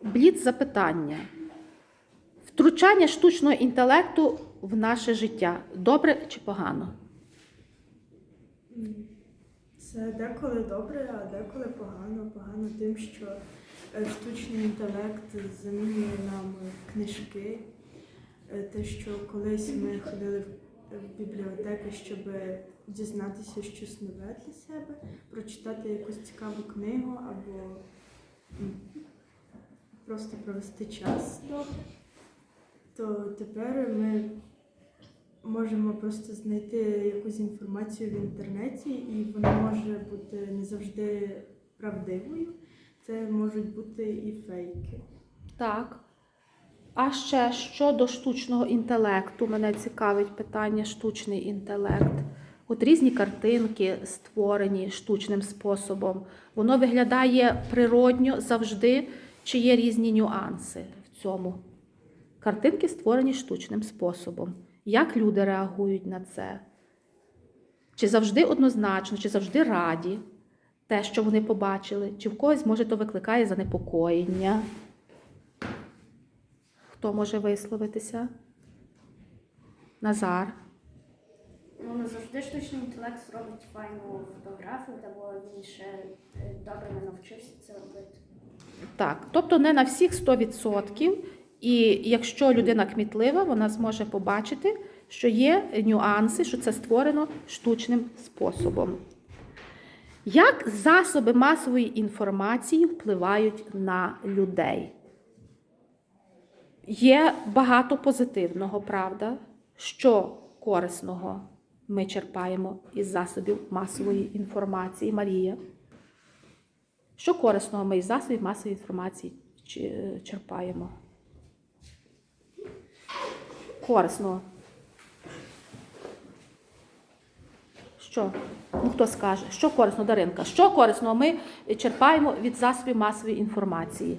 бліц запитання. Втручання штучного інтелекту в наше життя добре чи погано? Це деколи добре, а деколи погано. Погано тим, що е, штучний інтелект замінює нам книжки. Е, Те, що колись ми ходили в бібліотеки, щоб дізнатися щось нове для себе, прочитати якусь цікаву книгу або просто провести час добре, то тепер ми можемо просто знайти якусь інформацію в інтернеті, і вона може бути не завжди правдивою. Це можуть бути і фейки. Так. А ще щодо штучного інтелекту, мене цікавить питання штучний інтелект. От різні картинки створені штучним способом. Воно виглядає природньо завжди, чи є різні нюанси в цьому. Картинки створені штучним способом. Як люди реагують на це? Чи завжди однозначно, чи завжди раді те, що вони побачили, чи в когось, може, то викликає занепокоєння? Хто може висловитися? Назар. Ну, не завжди штучний інтелект зробить файну фотографію, або він ще е, добре не навчився це робити. Так, тобто не на всіх 100%. І якщо людина кмітлива, вона зможе побачити, що є нюанси, що це створено штучним способом. Як засоби масової інформації впливають на людей? Є багато позитивного, правда, що корисного ми черпаємо із засобів масової інформації. Марія. Що корисного ми із засобів масової інформації черпаємо? Корисного. Що? Ну, хто скаже? Що корисно, Даринка? Що корисного ми черпаємо від засобів масової інформації?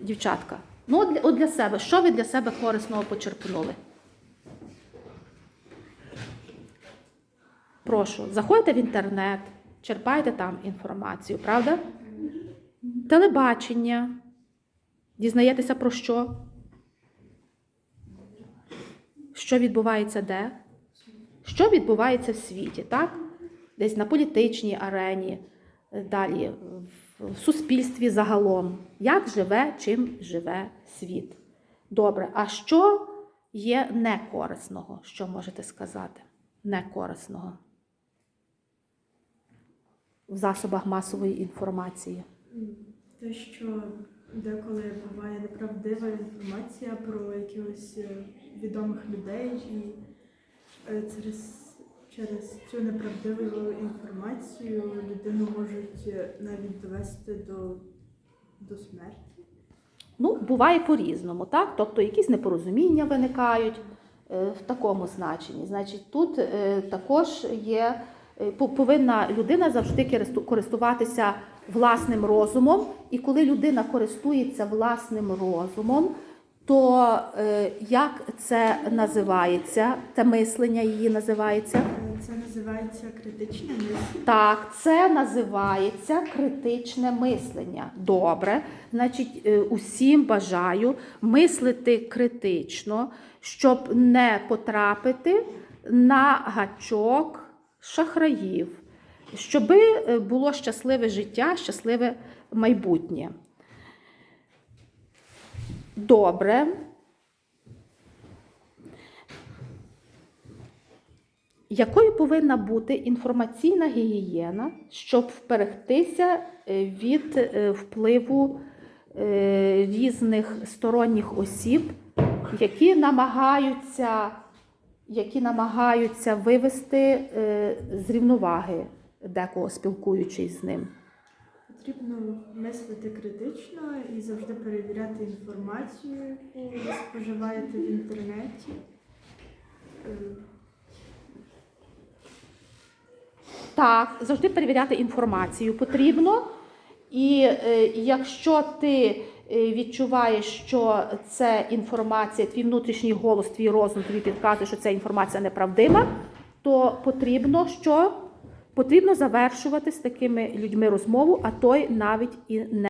Дівчатка. Ну, от для, от для себе. Що ви для себе корисного почерпнули? Прошу, заходьте в інтернет, черпайте там інформацію, правда? Телебачення. Дізнаєтеся про що? Що відбувається де? Що відбувається в світі, так? Десь на політичній арені, е, далі в суспільстві загалом. Як живе, чим живе світ? Добре, а що є некорисного? Що можете сказати? Некорисного в засобах масової інформації. Те, що деколи буває неправдива інформація про якихось е, відомих людей, і е, через, через цю неправдиву інформацію людину можуть е, навіть довести до, до смерті. Ну, буває по-різному, так? Тобто якісь непорозуміння виникають в такому значенні. Значить, тут також є, повинна людина завжди користуватися власним розумом. І коли людина користується власним розумом, то е, як це називається? Те мислення її називається? Е, Це називається критичне мислення. Так, це називається критичне мислення. Добре. Значить, е, усім бажаю мислити критично, щоб не потрапити на гачок шахраїв, щоб було щасливе життя, щасливе майбутнє. Добре. Якою повинна бути інформаційна гігієна, щоб вберегтися е, від е, впливу е, різних сторонніх осіб, які намагаються, які намагаються вивести е, з рівноваги декого спілкуючись з ним? Потрібно мислити критично і завжди перевіряти інформацію, яку ви споживаєте в інтернеті. Е, Так, завжди перевіряти інформацію потрібно. І е, якщо ти відчуваєш, що це інформація, твій внутрішній голос, твій розум тобі підказує, що ця інформація неправдива, то потрібно що? Потрібно завершувати з такими людьми розмову, а той навіть і не.